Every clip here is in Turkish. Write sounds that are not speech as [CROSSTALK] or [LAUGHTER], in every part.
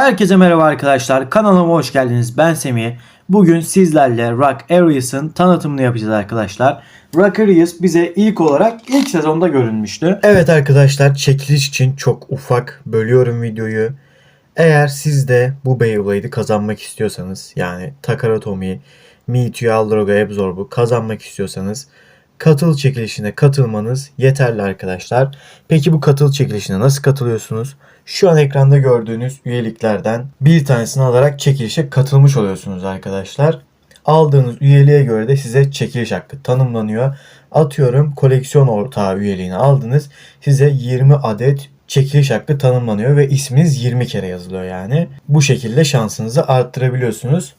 Herkese merhaba arkadaşlar. Kanalıma hoş geldiniz. Ben Semih. Bugün sizlerle Rock Arias'ın tanıtımını yapacağız arkadaşlar. Rock Arias bize ilk olarak ilk sezonda görünmüştü. Evet arkadaşlar çekiliş için çok ufak bölüyorum videoyu. Eğer siz de bu Beyblade'i kazanmak istiyorsanız yani Takaratomi, Mewtwo, Aldroga, Absorb'u kazanmak istiyorsanız katıl çekilişine katılmanız yeterli arkadaşlar. Peki bu katıl çekilişine nasıl katılıyorsunuz? Şu an ekranda gördüğünüz üyeliklerden bir tanesini alarak çekilişe katılmış oluyorsunuz arkadaşlar. Aldığınız üyeliğe göre de size çekiliş hakkı tanımlanıyor. Atıyorum koleksiyon ortağı üyeliğini aldınız. Size 20 adet çekiliş hakkı tanımlanıyor ve isminiz 20 kere yazılıyor yani. Bu şekilde şansınızı arttırabiliyorsunuz.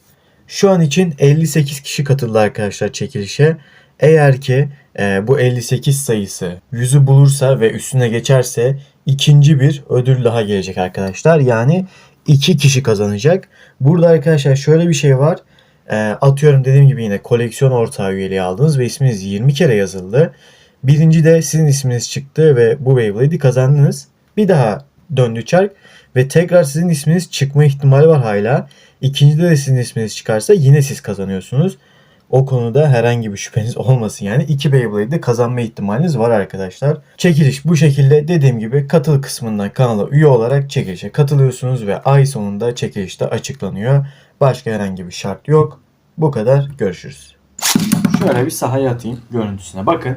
Şu an için 58 kişi katıldı arkadaşlar çekilişe. Eğer ki e, bu 58 sayısı 100'ü bulursa ve üstüne geçerse ikinci bir ödül daha gelecek arkadaşlar. Yani iki kişi kazanacak. Burada arkadaşlar şöyle bir şey var. E, atıyorum dediğim gibi yine koleksiyon ortağı üyeliği aldınız ve isminiz 20 kere yazıldı. Birinci de sizin isminiz çıktı ve bu Beyblade'i kazandınız. Bir daha döndü çark ve tekrar sizin isminiz çıkma ihtimali var hala. İkincide de sizin isminiz çıkarsa yine siz kazanıyorsunuz. O konuda herhangi bir şüpheniz olmasın yani. iki Beyblade'de kazanma ihtimaliniz var arkadaşlar. Çekiliş bu şekilde dediğim gibi katıl kısmından kanala üye olarak çekilişe katılıyorsunuz ve ay sonunda çekilişte açıklanıyor. Başka herhangi bir şart yok. Bu kadar. Görüşürüz. Şöyle bir sahaya atayım görüntüsüne. Bakın.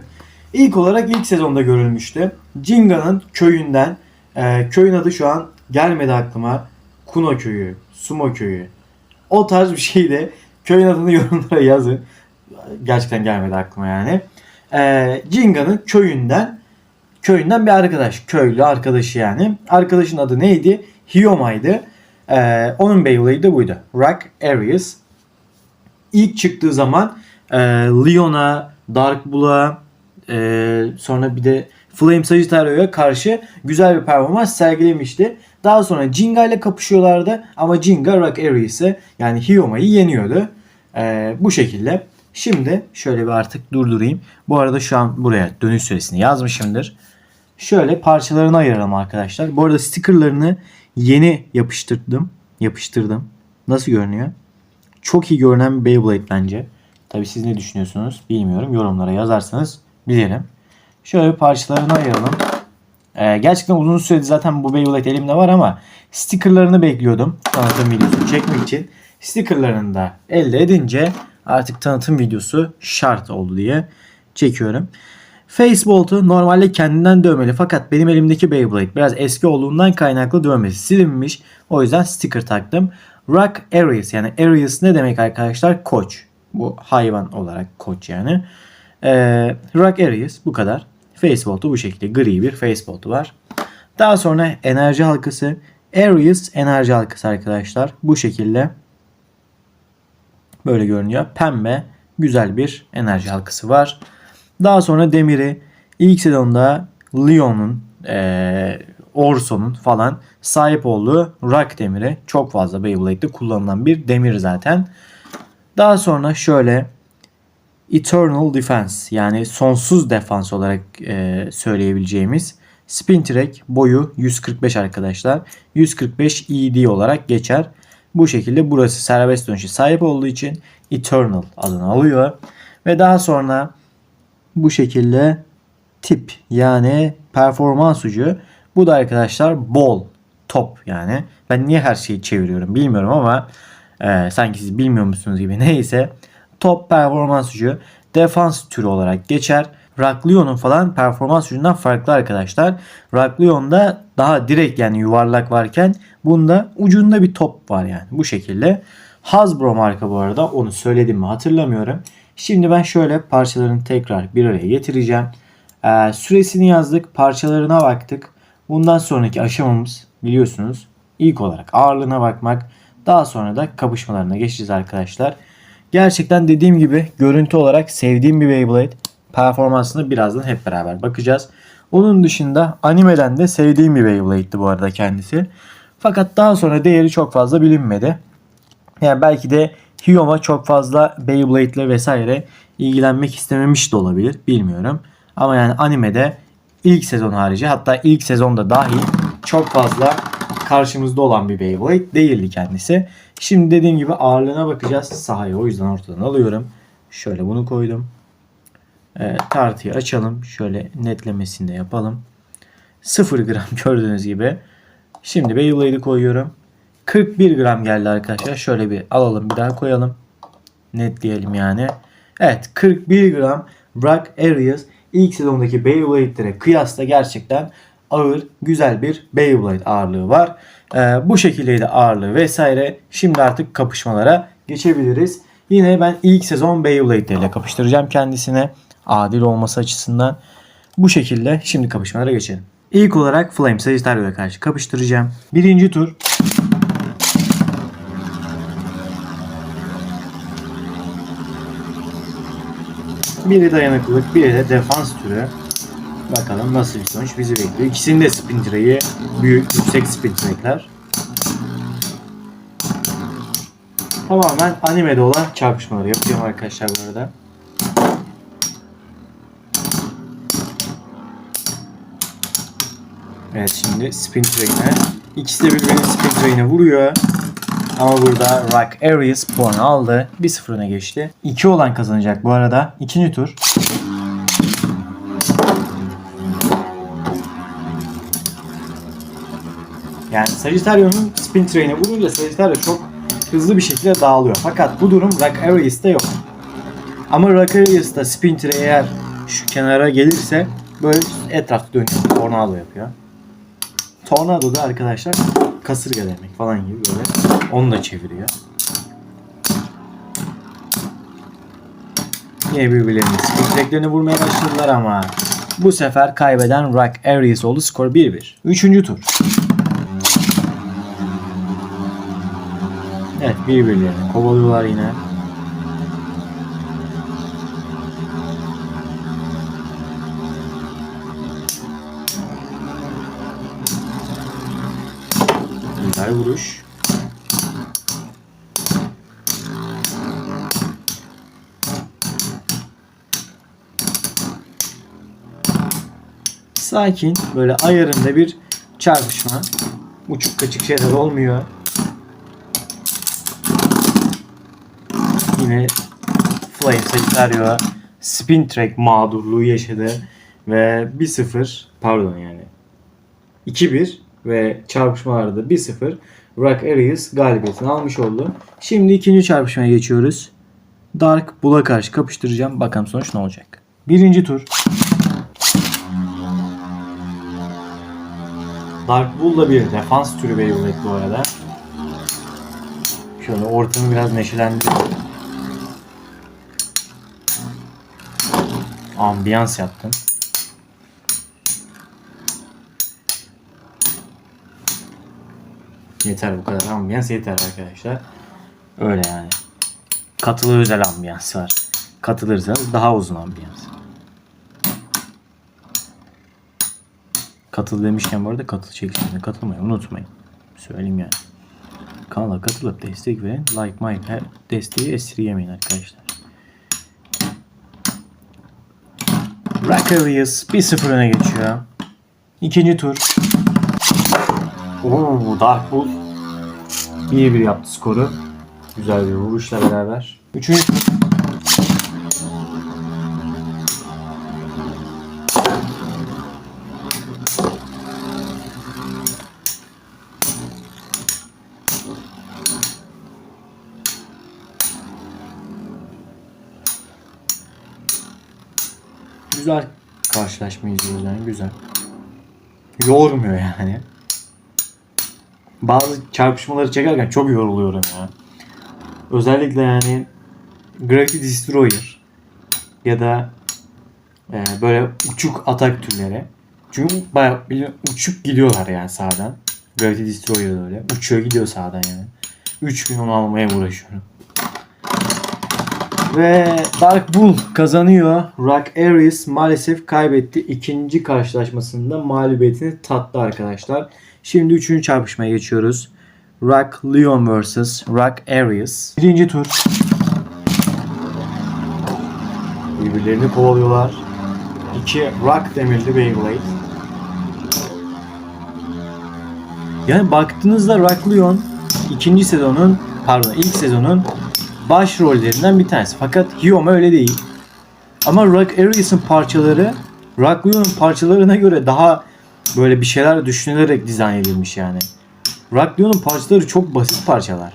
İlk olarak ilk sezonda görülmüştü. Jinga'nın köyünden e, köyün adı şu an gelmedi aklıma. Kuno köyü, Sumo köyü. O tarz bir şeyde köyün adını [LAUGHS] yorumlara yazın. Gerçekten gelmedi aklıma yani. E, Jinga'nın köyünden köyünden bir arkadaş. Köylü arkadaşı yani. Arkadaşın adı neydi? Hiyoma'ydı. E, onun Beyblade'i de buydu. Rock Arias. İlk çıktığı zaman e, Leon'a, Dark Bull'a e, sonra bir de Flame Sagittario'ya karşı güzel bir performans sergilemişti. Daha sonra Jinga ile kapışıyorlardı ama Jinga Rock Arias'ı yani Hiyoma'yı yeniyordu. E, bu şekilde. Şimdi şöyle bir artık durdurayım. Bu arada şu an buraya dönüş süresini yazmışımdır. Şöyle parçalarını ayıralım arkadaşlar. Bu arada stickerlarını yeni yapıştırdım. Yapıştırdım. Nasıl görünüyor? Çok iyi görünen bir Beyblade bence. Tabi siz ne düşünüyorsunuz bilmiyorum. Yorumlara yazarsanız bilirim. Şöyle parçalarını ayıralım. Ee, gerçekten uzun süredir zaten bu Beyblade elimde var ama stickerlarını bekliyordum. Tanıtım videosu çekmek için. Stickerlarını da elde edince artık tanıtım videosu şart oldu diye çekiyorum. Facebolt'u normalde kendinden dövmeli fakat benim elimdeki Beyblade biraz eski olduğundan kaynaklı dövmesi silinmiş. O yüzden sticker taktım. Rock Arias yani Arias ne demek arkadaşlar? Koç. Bu hayvan olarak koç yani. Ee, Rock Arias bu kadar. Facebolt'u bu şekilde gri bir Facebolt'u var. Daha sonra enerji halkası. Arias enerji halkası arkadaşlar. Bu şekilde böyle görünüyor. Pembe güzel bir enerji halkası var. Daha sonra demiri ilk sezonda Leon'un e, Orso'nun falan sahip olduğu Rock demiri çok fazla Beyblade'de kullanılan bir demir zaten. Daha sonra şöyle Eternal Defense yani sonsuz defans olarak e, söyleyebileceğimiz Spin Track boyu 145 arkadaşlar. 145 ED olarak geçer. Bu şekilde burası serbest dönüşe sahip olduğu için Eternal adını alıyor. Ve daha sonra bu şekilde tip yani performans ucu. Bu da arkadaşlar ball top yani. Ben niye her şeyi çeviriyorum bilmiyorum ama e, sanki siz bilmiyor musunuz gibi [LAUGHS] neyse. Top performans ucu defans türü olarak geçer. Rakleon'un falan performans ucundan farklı arkadaşlar. Rakleon'da daha direkt yani yuvarlak varken bunda ucunda bir top var yani bu şekilde. Hasbro marka bu arada onu söyledim mi hatırlamıyorum. Şimdi ben şöyle parçalarını tekrar bir araya getireceğim. Ee, süresini yazdık, parçalarına baktık. Bundan sonraki aşamamız biliyorsunuz ilk olarak ağırlığına bakmak. Daha sonra da kapışmalarına geçeceğiz arkadaşlar. Gerçekten dediğim gibi görüntü olarak sevdiğim bir Beyblade. Performansını birazdan hep beraber bakacağız. Onun dışında animeden de sevdiğim bir Beyblade'di bu arada kendisi. Fakat daha sonra değeri çok fazla bilinmedi. Yani belki de Hyoma çok fazla Beyblade ile vesaire ilgilenmek istememiş de olabilir. Bilmiyorum. Ama yani animede ilk sezon harici hatta ilk sezonda dahil çok fazla karşımızda olan bir Beyblade değildi kendisi. Şimdi dediğim gibi ağırlığına bakacağız. Sahayı o yüzden ortadan alıyorum. Şöyle bunu koydum. Ee, tartıyı açalım. Şöyle netlemesini de yapalım. 0 gram [LAUGHS] gördüğünüz gibi. Şimdi Beyblade'i koyuyorum. 41 gram geldi arkadaşlar. Şöyle bir alalım bir daha koyalım. Netleyelim yani. Evet 41 gram Rock Arias ilk sezondaki Beyblade'lere kıyasla gerçekten ağır, güzel bir Beyblade ağırlığı var. Ee, bu şekildeydi ağırlığı vesaire. Şimdi artık kapışmalara geçebiliriz. Yine ben ilk sezon Beyblade ile kapıştıracağım kendisine. Adil olması açısından. Bu şekilde şimdi kapışmalara geçelim. İlk olarak Flame Sagittario'ya karşı kapıştıracağım. Birinci tur Biri dayanıklılık, biri de defans türü. Bakalım nasıl bir sonuç bizi bekliyor. İkisinin de spin track'i büyük, yüksek spin track'ler. Tamamen animede olan çarpışmaları yapıyorum arkadaşlar bu arada. Evet şimdi spin track'ine. İkisi de birbirinin spin track'ine vuruyor. Ama burada Rock Aries puan aldı. 1-0 öne geçti. 2 olan kazanacak bu arada. İkinci tur. Yani Sagittario'nun spin train'e vurunca Sagittario çok hızlı bir şekilde dağılıyor. Fakat bu durum Rock Arias'te yok. Ama Rock Arias'ta spin tray eğer şu kenara gelirse böyle etrafta dönüyor. Tornado yapıyor. Tornado da arkadaşlar kasırga demek falan gibi böyle. Onu da çeviriyor. Yine birbirlerinin spin tracklerini vurmaya başladılar ama bu sefer kaybeden Rock Aries oldu. Skor 1-1. Üçüncü tur. Evet birbirlerini kovalıyorlar yine. Güzel vuruş. Sakin böyle ayarında bir çarpışma. Uçuk kaçık şeyler olmuyor. Yine Flame Sagittario spin track mağdurluğu yaşadı ve 1-0 pardon yani 2-1 ve çarpışmalarda 1-0 Rock Arias galibiyetini almış oldu. Şimdi ikinci çarpışmaya geçiyoruz. Dark Bull'a karşı kapıştıracağım. Bakalım sonuç ne olacak. Birinci tur. Dark Bull da bir defans türü Beyblade bu arada. Şöyle ortamı biraz neşelendirelim. Ambiyans yaptım. Yeter bu kadar ambiyans yeter arkadaşlar. Öyle yani. Katılı özel ambiyans var. Katılırsanız daha uzun ambiyans. Katıl demişken bu arada katıl çekişine katılmayı unutmayın. Söyleyeyim yani. Kanala katılıp destek verin. Like, her desteği esirgemeyin arkadaşlar. Rakarius 1-0 öne geçiyor. İkinci tur. Oo, Dark Bull 1-1 yaptı skoru. Güzel bir vuruşla beraber. Üçüncü tur. Güzel karşılaşma izliyoruz yani güzel. Yormuyor yani. Bazı çarpışmaları çekerken çok yoruluyorum ya. Özellikle yani Gravity Destroyer ya da e, böyle uçuk atak türleri. Çünkü bayağı uçup gidiyorlar yani sağdan. Gravity Destroyer öyle. Uçuyor gidiyor sağdan yani. 3 gün onu almaya uğraşıyorum. Ve Dark Bull kazanıyor. Rock Aries maalesef kaybetti. İkinci karşılaşmasında mağlubiyetini tattı arkadaşlar. Şimdi üçüncü çarpışmaya geçiyoruz. Rock Leon vs. Rock Aries. Birinci tur. Birbirlerini kovalıyorlar. İki Rock demirli Beyblade. Yani baktığınızda Rock Leon ikinci sezonun pardon ilk sezonun baş rollerinden bir tanesi. Fakat Hyoma öyle değil. Ama Rock Arias'ın parçaları Rock Leon'un parçalarına göre daha böyle bir şeyler düşünülerek dizayn edilmiş yani. Rock Leon'un parçaları çok basit parçalar.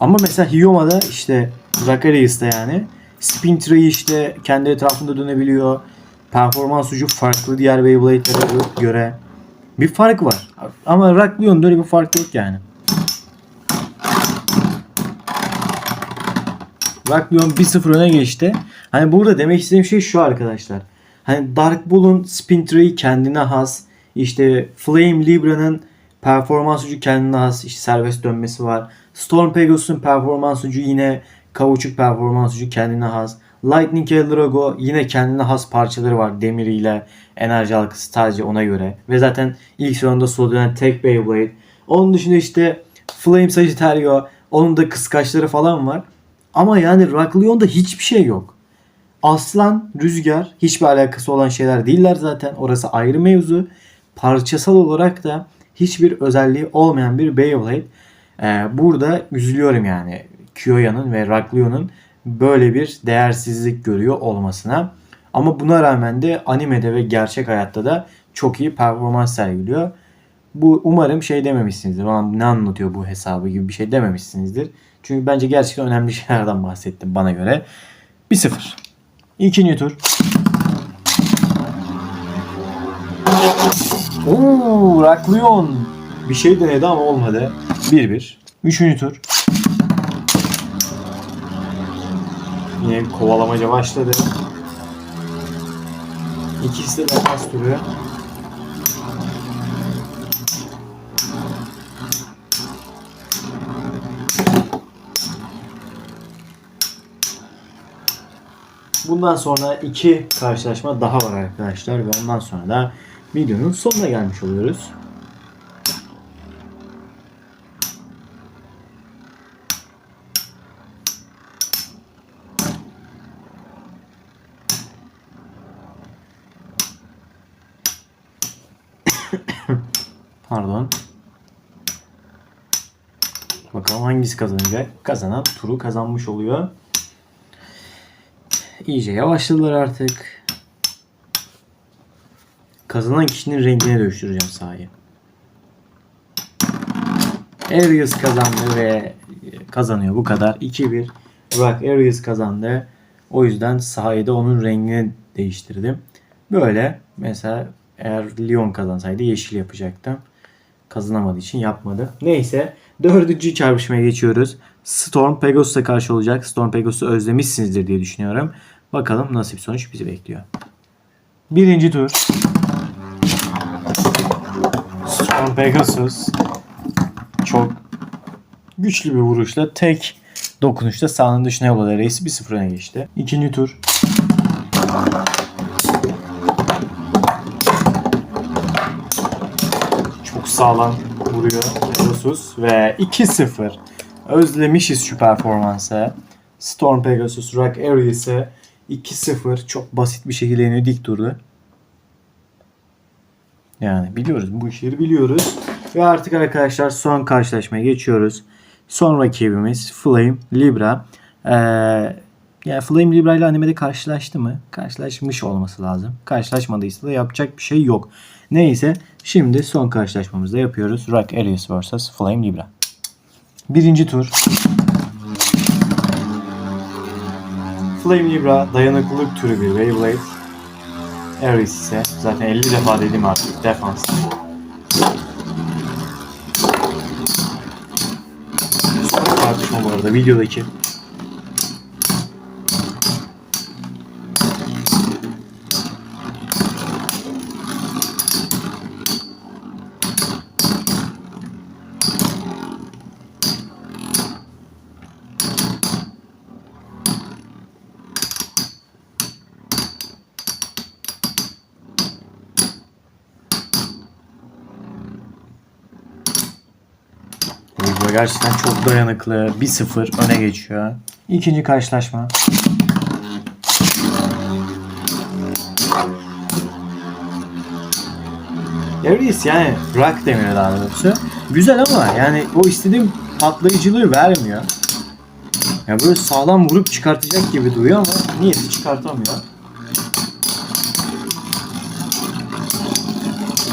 Ama mesela Hyoma'da işte Rock Arias'ta yani Spin Tree işte kendi etrafında dönebiliyor. Performans ucu farklı diğer Beyblade'lere göre. Bir fark var. Ama Rock Leon'da öyle bir fark yok yani. Rock Leon 1-0 öne geçti. Hani burada demek istediğim şey şu arkadaşlar. Hani Dark Bull'un Spin Tree kendine has. İşte Flame Libra'nın performans ucu kendine has. İşte serbest dönmesi var. Storm Pegasus'un performans ucu yine kauçuk performans ucu kendine has. Lightning Eldrago yine kendine has parçaları var demiriyle enerji halkası sadece ona göre. Ve zaten ilk sezonda soğudan tek Beyblade. Onun dışında işte Flame Sagittario onun da kıskaçları falan var. Ama yani Rock Leon'da hiçbir şey yok. Aslan, Rüzgar hiçbir alakası olan şeyler değiller zaten. Orası ayrı mevzu. Parçasal olarak da hiçbir özelliği olmayan bir Beyblade. Ee, burada üzülüyorum yani. Kiyoya'nın ve Rock Leon'un böyle bir değersizlik görüyor olmasına. Ama buna rağmen de animede ve gerçek hayatta da çok iyi performans sergiliyor. Bu umarım şey dememişsinizdir. Ulan ne anlatıyor bu hesabı gibi bir şey dememişsinizdir. Çünkü bence gerçekten önemli şeylerden bahsettim bana göre. 1-0. İkinci tur. Oo, Raklion. Bir şey denedi ama olmadı. 1-1. Üçüncü tur. Yine kovalamaca başladı. İkisi de defans turu. Bundan sonra iki karşılaşma daha var arkadaşlar ve ondan sonra da videonun sonuna gelmiş oluyoruz. [COUGHS] Pardon. Bakalım hangisi kazanacak? Kazanan turu kazanmış oluyor. İyice yavaşladılar artık. Kazanan kişinin rengine dönüştüreceğim sahayı. Arius kazandı ve kazanıyor bu kadar. 2-1. Rock Arius kazandı. O yüzden sahayı da onun rengini değiştirdim. Böyle mesela eğer Lyon kazansaydı yeşil yapacaktım. Kazanamadığı için yapmadı. Neyse dördüncü çarpışmaya geçiyoruz. Storm Pegasus'a karşı olacak. Storm Pegasus'u özlemişsinizdir diye düşünüyorum. Bakalım nasıl bir sonuç bizi bekliyor. Birinci tur. Storm Pegasus çok güçlü bir vuruşla tek dokunuşta sahanın dışına yolladı. Reisi bir sıfır öne geçti. İkinci tur. Çok sağlam vuruyor Pegasus ve 2-0. Özlemişiz şu performansı. Storm Pegasus Rock Arias'ı 2-0 çok basit bir şekilde yeniyor dik durdu. Yani biliyoruz bu işleri biliyoruz. Ve artık arkadaşlar son karşılaşmaya geçiyoruz. Son rakibimiz Flame Libra. Ee, yani Flame Libra ile animede karşılaştı mı? Karşılaşmış olması lazım. Karşılaşmadıysa da yapacak bir şey yok. Neyse şimdi son karşılaşmamızda yapıyoruz. Rock Arias vs Flame Libra. Birinci tur. Flame Libra dayanıklılık türü bir Beyblade. Ares ise zaten 50 defa dedim artık defans. Son tartışma bu arada videodaki. Libra gerçekten çok dayanıklı. 1-0 öne geçiyor. İkinci karşılaşma. Aries yani rock demiyor daha doğrusu. Güzel ama yani o istediğim patlayıcılığı vermiyor. Ya böyle sağlam vurup çıkartacak gibi duruyor ama niyeti çıkartamıyor.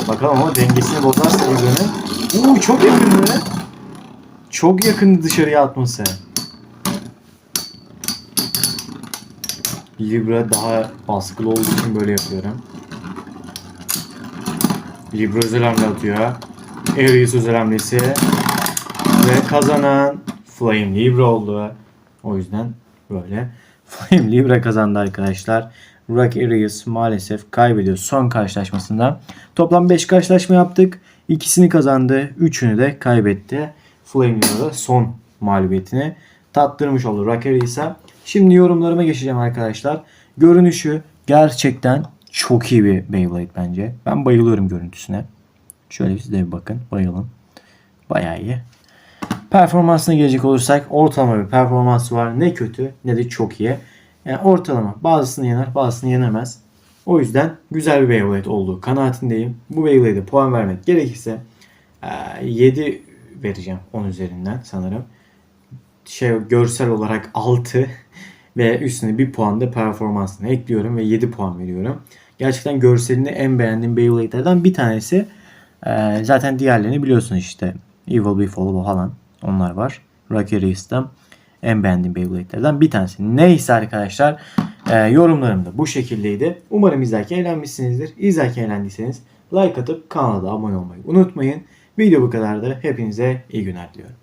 Bakalım ama dengesini bozarsa Libra'nın. Uuu çok yakın böyle. Çok yakın dışarıya atması. Libra daha baskılı olduğu için böyle yapıyorum. Libra özel hamle atıyor. Aries özel hamlesi. Ve kazanan Flame Libra oldu. O yüzden böyle. [LAUGHS] Flame Libra kazandı arkadaşlar. Rock Aries maalesef kaybediyor son karşılaşmasında. Toplam 5 karşılaşma yaptık. İkisini kazandı. Üçünü de kaybetti. Flame Libra son mağlubiyetini tattırmış oldu Rock Aries'e. Şimdi yorumlarıma geçeceğim arkadaşlar. Görünüşü gerçekten çok iyi bir Beyblade bence. Ben bayılıyorum görüntüsüne. Şöyle siz de bir bakın. Bayılın. Bayağı iyi. Performansına gelecek olursak ortalama bir performansı var. Ne kötü ne de çok iyi. Yani ortalama. Bazısını yener bazısını yenemez. O yüzden güzel bir Beyblade olduğu kanaatindeyim. Bu Beyblade'e puan vermek gerekirse eee, 7 vereceğim 10 üzerinden sanırım. Şey görsel olarak 6 [LAUGHS] ve üstüne bir puan da performansına ekliyorum ve 7 puan veriyorum. Gerçekten görselini en beğendiğim Beyblade'lerden bir tanesi. Eee, zaten diğerlerini biliyorsunuz işte. Evil Befall falan onlar var. Rocky Race'den en beğendiğim Beyblade'lerden bir tanesi. Neyse arkadaşlar e, yorumlarım da bu şekildeydi. Umarım izlerken eğlenmişsinizdir. İzlerken eğlendiyseniz like atıp kanala da abone olmayı unutmayın. Video bu kadardı. Hepinize iyi günler diliyorum.